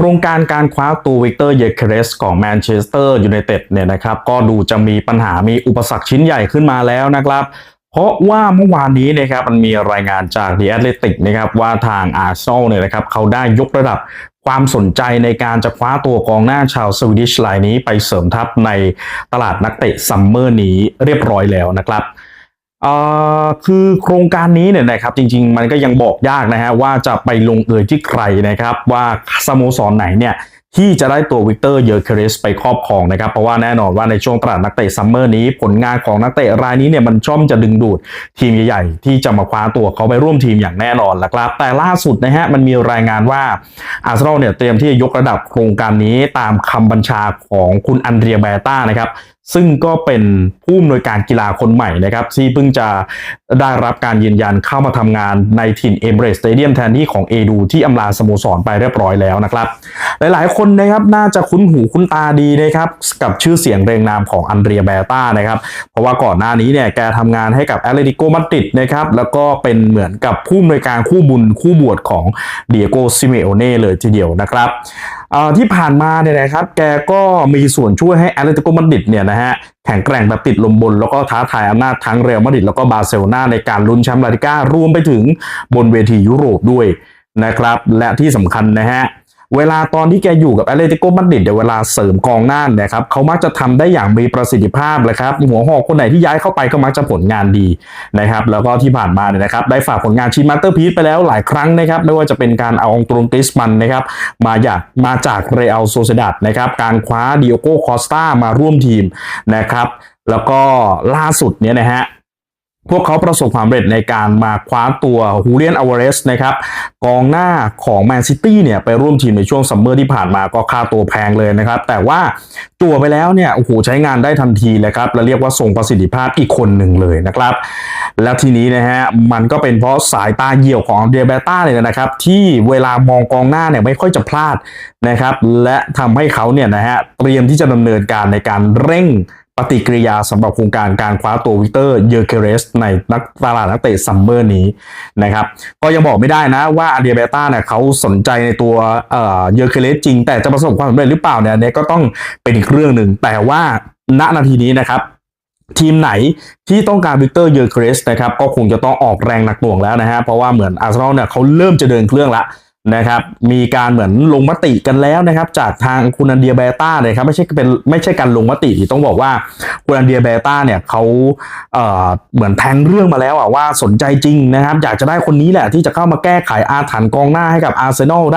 โครงการการคว้าตัววิกเตอร์เยเคเรสของแมนเชสเตอร์ยูไนเต็ดเนี่ยนะครับก็ดูจะมีปัญหามีอุปสรรคชิ้นใหญ่ขึ้นมาแล้วนะครับ เพราะว่าเมื่อวานนี้นะครับมันมีรายงานจาก The Athletic นะครับว่าทางอาร์เซนอลเนี่ยนะครับเขาได้ยกระดับความสนใจในการจะคว้าตัวกองหน้าชาวสวีดิชรายนี้ไปเสริมทัพในตลาดนักเตะซัมเมอร์นี้เรียบร้อยแล้วนะครับ คือโครงการนี้เนี่ยนะครับจริง ๆ มันก็ยังบอกยากนะฮะว่าจะไปลงเอยที่ใครนะครับ ว่าสโมสรไหนเนี่ยที่จะได้ตัววิกเตอร์เยอร์เคเรสไปครอบครองนะครับ เพราะว่าแน่นอนว่าในช่วงตลาดนักเตะซัมเมอร์นี้ ผลงานของนักเตะรายนี้เนี่ยมันช่อมจะดึงดูดทีมใหญ่ๆ ที่จะมาคว้าตัวเขาไปร่วมทีมอย่างแน่นอนละครับ แต่ล่าสุดนะฮะมันมีรายงานว่าอาร์เซนอลเนี่ยเตรียมที่จะยกระดับโครงการนี้ตามคำบัญชาของคุณอันเดรียแบต้านะครับ ซึ่งก็เป็นผู้อำนวยการกีฬาคนใหม่นะครับ ที่เพิ่งจะได้รับการยืนยันเข้ามาทำงานในถิ่นเอเมเรสเตเดียมแทนที่ของเอดูที่อำลาสโมสรไปเรียบร้อยแล้วนะครับ หลายๆ คนนะครับน่าจะคุ้นหูคุ้นตาดีนะครับกับชื่อเสียงเรียงนามของอันเดรียแบต้านะครับเพราะว่าก่อนหน้านี้เนี่ยแกทำงานให้กับแอตเลติโกมาดริดนะครับแล้วก็เป็นเหมือนกับผู้อำนวยการคู่บุญคู่บวชของเดียโกซิเมโอเน่เลยทีเดียวนะครับ ที่ผ่านมาเนี่ยนะครับ แกก็มีส่วนช่วยให้แอตเลติโกมาดริดเนี่ยนะฮะแข็งแกร่งแบบติดลมบน แล้วก็ท้าทายอำนาจทั้งเรอัลมาดริดแล้วก็บาร์เซโลนาในการลุ้นแชมป์ลาลิก้ารวมไปถึงบนเวทียุโรปด้วยนะครับ และที่สำคัญนะฮะ เวลาตอนที่แกอยู่กับแอตเลติโกมาดริดเดี๋ยวเวลาเสริมกองหน้านี่ยครับเขามักจะทำได้อย่างมีประสิทธิภาพเลยครับหัวหอกคนไหนที่ย้ายเข้าไปก็มักจะผลงานดีนะครับแล้วก็ที่ผ่านมาเนี่ยนะครับได้ฝากผลงานชิมาสเตอร์พีซไปแล้วหลายครั้งนะครับไม่ว่าจะเป็นการเอาองตรงกริสมันนะครับมาจากมาจากเรอัลโซเซดัดนะครับการคว้าดิโอโกคอสตามาร่วมทีมนะครับแล้วก็ล่าสุดเนี่ยนะฮะ พวกเขาประสบความสำเร็จในการมาคว้าตัวฮูเลียนอเวเรสนะครับกองหน้าของแมนซิตี้เนี่ยไปร่วมทีมในช่วงซัมเมอร์ที่ผ่านมาก็ค่าตัวแพงเลยนะครับ แต่ว่าตัวไปแล้วเนี่ยโอ้โหใช้งานได้ทันทีเลยครับ และเรียกว่าทรงประสิทธิภาพอีกคนหนึ่งเลยนะครับ แล้วทีนี้นะฮะมันก็เป็นเพราะสายตาเหี่ยวของเดียเบต้าเนี่ยนะครับที่เวลามองกองหน้าเนี่ยไม่ค่อยจะพลาดนะครับ และทำให้เขาเนี่ยนะฮะเตรียมที่จะดำเนินการในการเร่ง ปฏิกิริยาสำหรับโครงการการคว้าตัววิกเตอร์เยอร์เคเรส ในนักตลาดนักเตะซัมเมอร์นี้นะครับก็ยังบอกไม่ได้นะว่าอาเดียเบต้าเนี่ยเขาสนใจในตัวเอ่อเยอร์เคเรสจริง แต่จะประสบความสำเร็จหรือเปล่าเนี่ยเนี่ยก็ต้องเป็นอีกเรื่องหนึ่ง แต่ว่าณนาทีนี้นะครับทีมไหนที่ต้องการวิกเตอร์เยอร์เครสนะครับก็คงจะต้องออกแรงหนักหน่วงแล้วนะฮะเพราะว่าเหมือนอาร์เซนอลเนี่ยเขาเริ่มจะเดินเครื่องละ นะครับ มีการเหมือนลงมติกันแล้วนะครับ จากทางคุณอันเดียเบต้าเลยครับไม่ใช่เป็นไม่ใช่การลงมติที่ต้องบอกว่าคุณอันเดียเบต้าเนี่ยเขาเอ่อเหมือนแทงเรื่องมาแล้วอะว่าสนใจจริงนะครับ อยากจะได้คนนี้แหละที่จะเข้ามาแก้ไขอาถรรพ์กองหน้าให้กับอาร์เซนอลได้